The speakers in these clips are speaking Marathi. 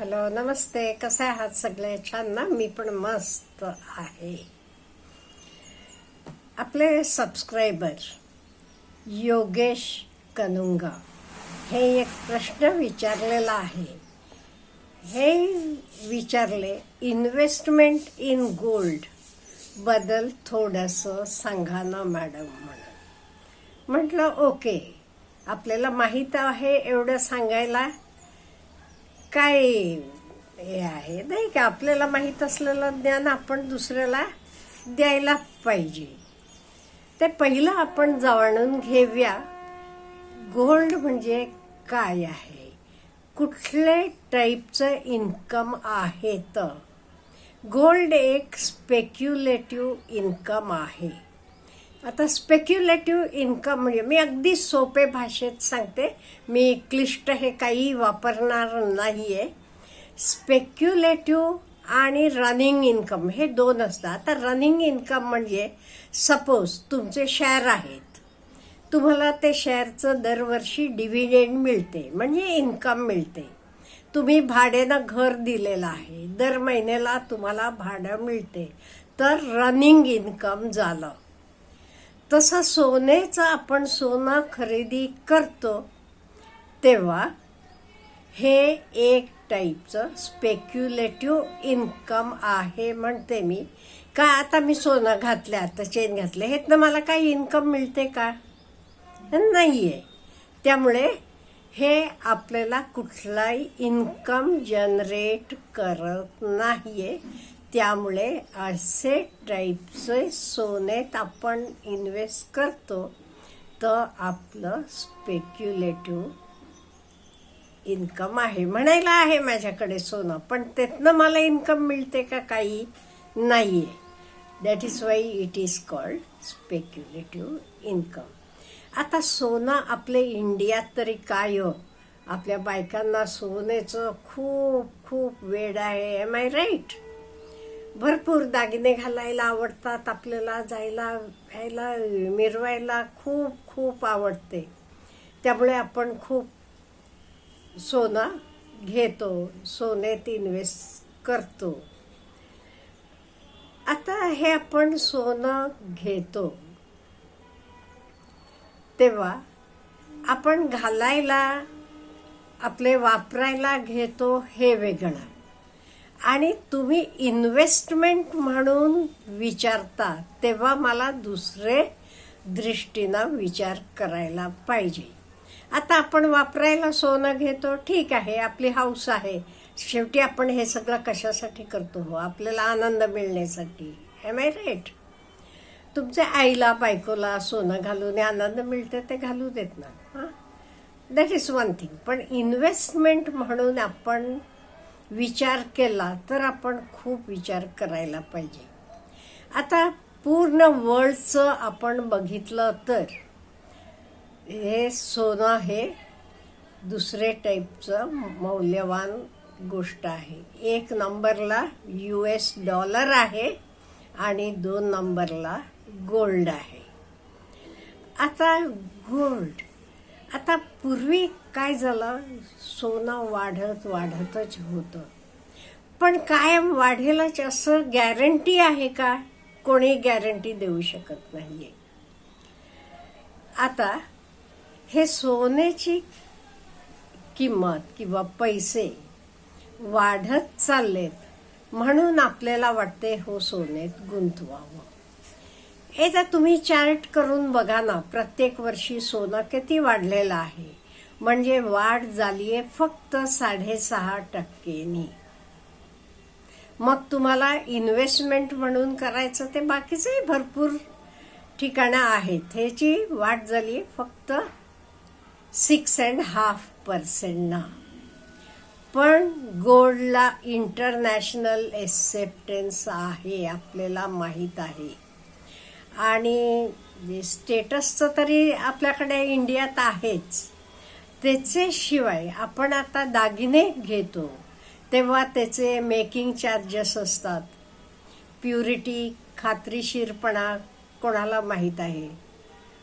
हॅलो नमस्ते. कसे आहात सगळे छान ना मी पण मस्त आहे. आपले सबस्क्रायबर योगेश कनुंगा हे एक प्रश्न विचारलेला आहे. हे विचारले इन्व्हेस्टमेंट इन गोल्ड बदल थोडंसं सांगा ना मॅडम म्हणून. म्हटलं ओके आपल्याला माहीत आहे एवढं सांगायला. काय हे आहे? नाही का आपल्याला माहीत असलेलं ज्ञान आपण दुसऱ्याला द्यायला पाहिजे. ते पहिलं आपण जाणून घेऊया गोल्ड म्हणजे काय आहे? कुठले टाईपचं इन्कम आहे? तर गोल्ड एक स्पेक्युलेटिव्ह इन्कम आहे. आता स्पेक्युलेटिव्ह इन्कम म्हणजे मी अगदी सोपे भाषेत सांगते. मी क्लिष्ट हे काही वापरणार नाही आहे स्पेक्युलेटिव्ह आणि रनिंग इन्कम हे दोन असतात. आता रनिंग इन्कम म्हणजे सपोज तुमचे शेअर आहेत. तुम्हाला ते शेअरचं दरवर्षी डिव्हिडेंड मिळते. म्हणजे इन्कम मिळते. तुम्ही भाड्यानं घर दिलेलं आहे. दर महिन्याला तुम्हाला भाडं मिळते. तर रनिंग इन्कम झालं. तसं सोन्याचं आपण सोनं खरेदी करतो तेव्हा हे एक टाईपचं स्पेक्युलेटिव्ह इन्कम आहे म्हणते मी. का आता मी सोनं घातलं आता चेन घातले ह्यातनं मला काही इन्कम मिळते का? नाही आहे त्यामुळे हे आपल्याला कुठलाही इन्कम जनरेट करत नाही आहे त्यामुळे असे टाईपचे सोन्यात आपण इन्व्हेस्ट करतो तर आपलं स्पेक्युलेटिव्ह इन्कम आहे. म्हणायला आहे माझ्याकडे सोनं पण त्यातनं मला इन्कम मिळते का काही नाही आहे that is why it is called speculative income आता सोनं आपले इंडियात तरी काय हो आपल्या बायकांना सोन्याचं खूप खूप वेड आहे. एम आय राईट भरपूर दागिने घालायला आवडतात आपल्याला जायला घ्यायला मिरवायला खूप खूप आवडते. त्यामुळे आपण खूप सोनं घेतो सोन्यात इन्व्हेस्ट करतो. आता हे आपण सोनं घेतो. तेव्हा आपण घालायला आपले वापरायला घेतो हे वेगळं. आणि तुम्ही इन्व्हेस्टमेंट म्हणून विचारता तेव्हा मला दुसरे दृष्टीनं विचार करायला पाहिजे. आता आपण वापरायला सोनं घेतो ठीक आहे आपली हाऊस आहे. शेवटी आपण हे सगळं कशासाठी करतो? हो आपल्याला आनंद मिळण्यासाठी. एम आय रेट तुमच्या आईला बायकोला सोनं घालून आनंद मिळते ते घालू देत ना. हां? दॅट इज वन थिंग पण इन्व्हेस्टमेंट म्हणून आपण विचार केला तर आपण खूप विचार करायला पाहिजे. आता पूर्ण वर्ल्डचं आपण बघितलं तर हे सोनं हे दुसरे टाईपचं मौल्यवान गोष्ट आहे. एक नंबरला यू एस डॉलर आहे आणि दोन नंबरला गोल्ड आहे. आता गोल्ड आता पूर्वी काय झालं? सोनं वाढत वाढतच होतं. पण कायम वाढेलच असं गॅरंटी आहे का? कोणी गॅरंटी देऊ शकत नाहीये. आता हे सोन्याची किंमत किंवा पैसे वाढत चाललेत म्हणून आपल्याला वाटते हो सोनेत गुंतवावं. हे तर तुम्ही चार्ट करून बघा ना प्रत्येक वर्षी सोनं किती वाढलेलं आहे. म्हणजे वाढ झालीये फक्त साडेसहा टक्केनी. मग तुम्हाला इन्व्हेस्टमेंट म्हणून करायचं ते बाकीचंही भरपूर ठिकाणं आहेत. ह्याची वाढ झाली फक्त सिक्स अँड हाफ पर्सेंटना पण गोल्डला इंटरनॅशनल एक्सेप्टन्स आहे आपल्याला माहीत आहे. आणि स्टेटसचं तरी आपल्याकडे इंडियात आहेच. त्याचे शिवाय आपण आता दागिने घेतो. तेव्हा त्याचे मेकिंग चार्जेस असतात. प्युरिटी खात्रीशीरपणा कोणाला माहीत आहे?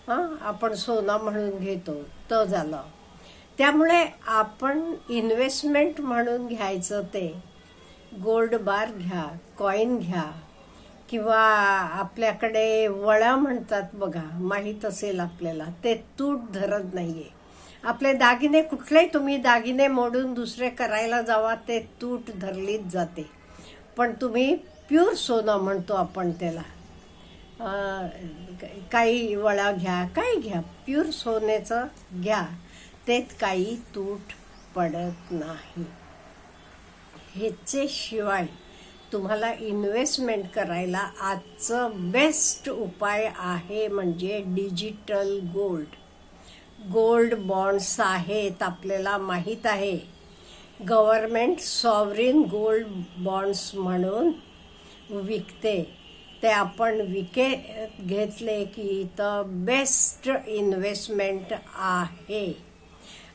हां? आपण सोना म्हणून घेतो तो झालं. त्यामुळे आपण इन्व्हेस्टमेंट म्हणून घ्यायचं ते. गोल्ड बार घ्या कॉईन घ्या. किंवा आपल्याकडे वळा म्हणतात बघा माहीत असेल आपल्याला ते तूट धरत नाहीये. आपले दागिने कुठलेही तुम्ही दागिने मोडून दुसरे करायला जावा ते तूट धरलीच जाते. पण तुम्ही प्युर सोनं म्हणतो आपण त्याला. काही वळा घ्या काही घ्या प्युर सोन्याचं घ्या तेच काही तूट पडत नाही. ह्याचे शिवाय तुम्हाला इन्व्हेस्टमेंट करायला आजचं बेस्ट उपाय आहे म्हणजे डिजिटल गोल्ड गोल्ड बॉन्ड्स आहेत आपल्याला माहीत आहे. गव्हर्मेंट सॉवरिन गोल्ड बॉन्ड्स म्हणून विकते. ते आपण विके घेतले की तर बेस्ट इन्व्हेस्टमेंट आहे.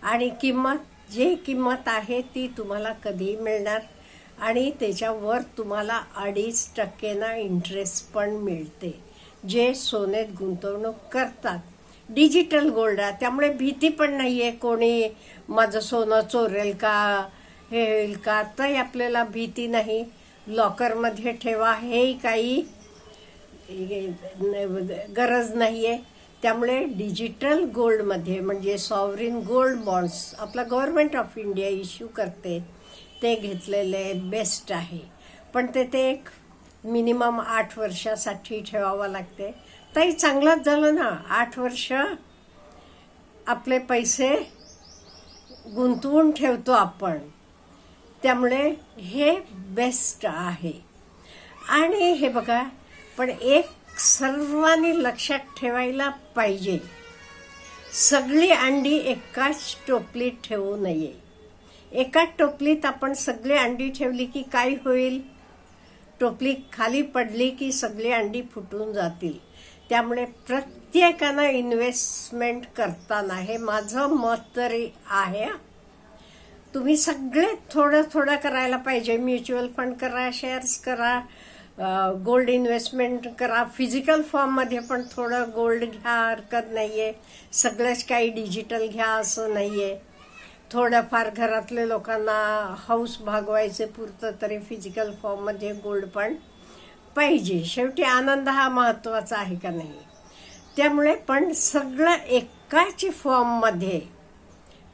आणि किंमत जी किंमत आहे ती तुम्हाला कधी मिळणार आणि त्याच्यावर तुम्हाला अडीच टक्केना इंटरेस्ट पण मिळते. जे सोन्यात गुंतवणूक करतात. डिजिटल गोल्ड आहे. त्यामुळे भीती पण नाही आहे कोणी माझं सोनं चोरेल का हे होईल का? तर आपल्याला भीती नाही. लॉकरमध्ये ठेवा. हेही काही गरज नाही आहे त्यामुळे डिजिटल गोल्डमध्ये म्हणजे सॉवरिन गोल्ड बॉन्ड्स आपला गव्हर्नमेंट ऑफ इंडिया इश्यू करते. ते घेतलेले बेस्ट आहे. पण ते ते एक मिनिमम आठ वर्षासाठी ठेवावं लागते. ताई चांगलंच झालं ना? आठ वर्ष आपले पैसे गुंतवून ठेवतो आपण. त्यामुळे हे बेस्ट आहे. आणि हे बघा पण एक सर्वांनी लक्षात ठेवायला पाहिजे. सगळी अंडी एकाच टोपलीत ठेवू नये. एका टोपलीत आपण सगळी अंडी ठेवली की काय होईल? टोपली खाली पडली की सगळी अंडी फुटून जातील. त्यामुळे प्रत्येकानं इन्व्हेस्टमेंट करताना हे माझं मत तरी आहे. तुम्ही सगळे थोडं थोडं करायला पाहिजे. म्युच्युअल फंड करा शेअर्स करा गोल्ड इन्व्हेस्टमेंट करा. फिजिकल फॉर्ममध्ये पण थोडं गोल्ड घ्या हरकत नाही आहे सगळंच काही डिजिटल घ्या असं नाही आहे थोड्याफार घरातले लोकांना हाऊस भागवायचे पुरतं तरी फिजिकल फॉर्ममध्ये गोल्ड पण पाहिजे. शेवटी आनंद हा महत्त्वाचा आहे का नाही? त्यामुळे पण सगळं एकाच फॉर्ममध्ये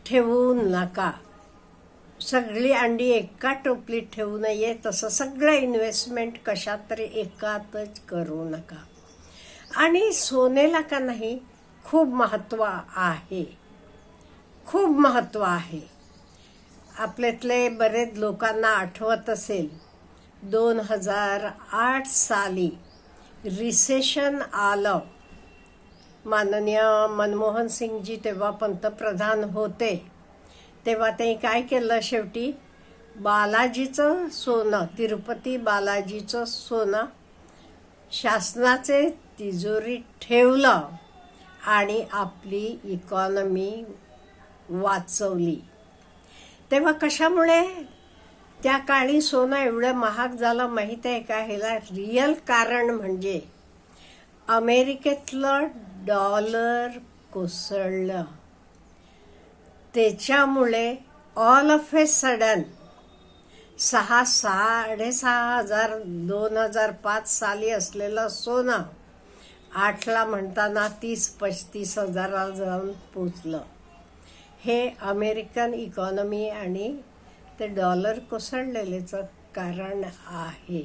ठेवू नका. सगळी अंडी एका टोपलीत ठेवू नये तसं सगळं इन्व्हेस्टमेंट कशात तरी एकातच करू नका. आणि सोनेला का नाही खूप महत्त्व आहे. खूप महत्त्व आहे. आपल्यातले बरेच लोकांना आठवत असेल दोन हजार आठ साली रिसेशन आलं. माननीय मनमोहन सिंगजी तेव्हा पंतप्रधान होते. तेव्हा ते काय केलं शेवटी? बालाजीचं सोनं तिरुपती बालाजीचं सोनं शासनाचे तिजोरी ठेवलं आणि आपली इकॉनॉमी वाचवली. तेव्हा कशामुळे? त्या काळी सोनं एवढं महाग झालं माहीत आहे का? ह्याला रियल कारण म्हणजे अमेरिकेतलं डॉलर कोसळलं. त्याच्यामुळे ऑल ऑफ ए सडन सहा साडेसहा हजार दोन हजार पाच साली असलेलं सोनं आठला म्हणताना तीस पस्तीस हजाराला जाऊन पोचलं. हे अमेरिकन इकॉनॉमी आणि ते डॉलर कोसळलेलेचं कारण आहे.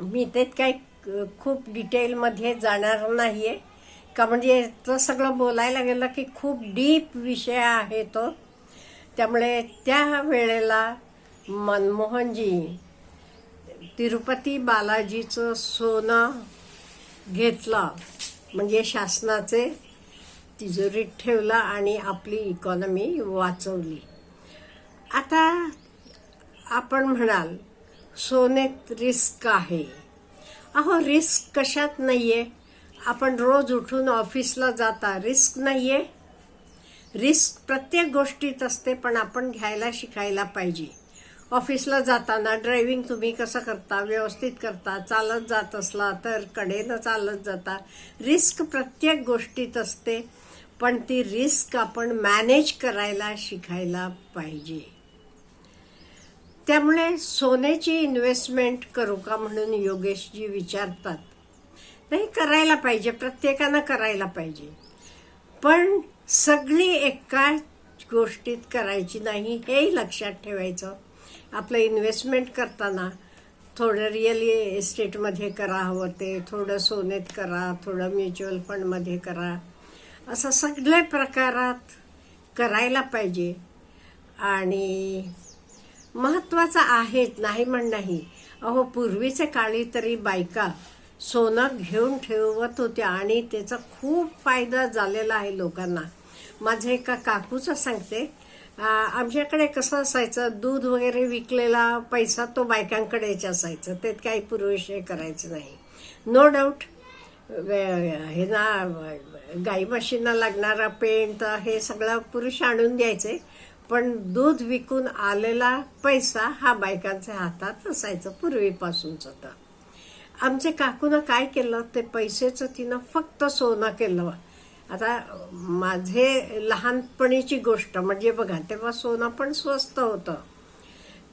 मी ते काय खूप डिटेलमध्ये जाणार नाही आहे का म्हणजे तो सगळं बोलायला गेलं की खूप डीप विषय आहे तो. त्यामुळे त्या वेळेला मनमोहनजी तिरुपती बालाजीचं सोनं घेतलं. म्हणजे शासनाचे तिजोरीत ठेवला आणि आपली इकॉनॉमी वाचवली. आता आपण म्हणाल सोनेत रिस्क आहे. अहो रिस्क कशात नाही आहे आपण रोज उठून ऑफिसला जाता रिस्क नाही आहे रिस्क प्रत्येक गोष्टीत असते पण आपण घ्यायला शिकायला पाहिजे. ऑफिसला जाताना ड्रायव्हिंग तुम्ही कसं करता? व्यवस्थित करता चालत जात असला तर कडेनं चालत जाता. रिस्क प्रत्येक गोष्टीत असते. पण ती रिस्क आपण मॅनेज करायला शिकायला पाहिजे. त्यामुळे सोन्याची इन्व्हेस्टमेंट करू का म्हणून योगेशजी विचारतात. नाही करायला पाहिजे प्रत्येकानं करायला पाहिजे. पण सगळी एका गोष्टीत करायची नाही हेही लक्षात ठेवायचं. आपलं इन्व्हेस्टमेंट करताना थोडं रिअल एस्टेटमध्ये करा हवं ते थोडं सोनेत करा थोडं म्युच्युअल फंडमध्ये करा. असं सगळ्या प्रकारात करायला पाहिजे. आणि महत्त्वाचं आहेच नाही म्हण नाही. अहो पूर्वीचे काळी तरी बायका सोनं घेऊन ठेवत होत्या आणि त्याचा खूप फायदा झालेला आहे लोकांना. माझं एका काकूचं सांगते आमच्याकडे कसं असायचं दूध वगैरे विकलेला पैसा तो बायकांकडेच असायचं त्यात काही पुरुष हे करायचं नाही. नो डाऊट हे ना गाई म्हशींना लागणारा पेंट हे सगळं पुरुष आणून द्यायचे. पण दूध विकून आलेला पैसा हा बायकांच्या हातात असायचं पूर्वीपासूनच तर. आमचे काकूनं काय केलं? ते पैसेचं तिनं फक्त सोनं केलं. आता माझे लहानपणीची गोष्ट म्हणजे बघा तेव्हा सोनं पण स्वस्त होतं.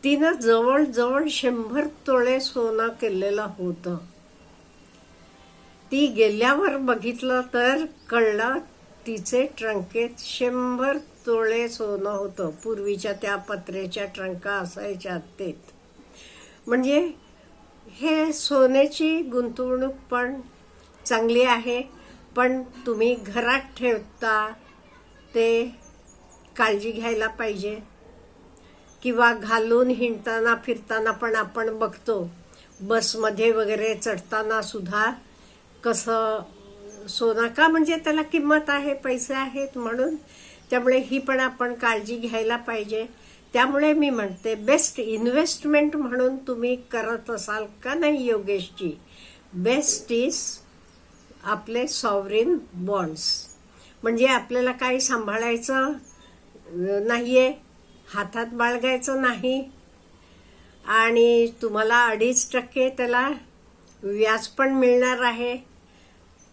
तिनं जवळजवळ शंभर तोळे सोनं केलेलं होतं. ती गेल्यावर बघितलं तर कळलं तिचे ट्रंकेत शंभर तोळे सोनं होतं. पूर्वीच्या त्या पत्रेच्या ट्रंका असायच्या तेत. म्हणजे हे सोन्याची गुंतवणूक पण चांगली आहे पण तुम्ही घरात ठेवता ते काळजी घ्यायला पाहिजे. किंवा घालून हिंडताना फिरताना पण आपण बघतो. बसमध्ये वगैरे चढताना सुद्धा कसं सोना का? म्हणजे त्याला किंमत आहे पैसे आहेत म्हणून. त्यामुळे ही पण आपण काळजी घ्यायला पाहिजे. त्यामुळे मी म्हणते बेस्ट इन्व्हेस्टमेंट म्हणून तुम्ही करत असाल का नाही योगेशजी? बेस्ट इज आपले सॉवरिन बॉन्ड्स म्हणजे आपल्याला काही सांभाळायचं नाहीये हातात बाळगायचं नाही. आणि तुम्हाला अडीच टक्के त्याला व्याज पण मिळणार आहे.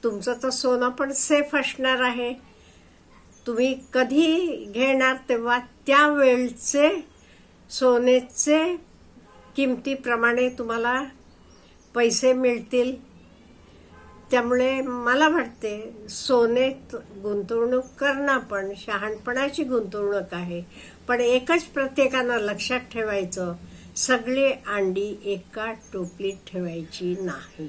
तुमचं तर सोनं पण सेफ असणार आहे. तुम्ही कधी घेणार तेव्हा त्या वेळचे सोन्याचे किमतीप्रमाणे तुम्हाला पैसे मिळतील. त्यामुळे मला वाटते सोनेत गुंतवणूक करणं पण शहाणपणाची गुंतवणूक आहे. पण एकच प्रत्येकानं लक्षात ठेवायचं सगळी अंडी एका टोपलीत ठेवायची नाही.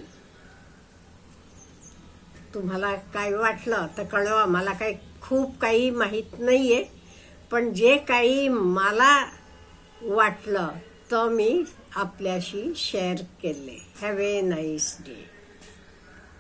तुम्हाला काय वाटलं तर कळवा. मला काही खूप काही माहीत नाही आहे पण जे काही मला वाटलं तर मी आपल्याशी शेअर केले. Have a nice day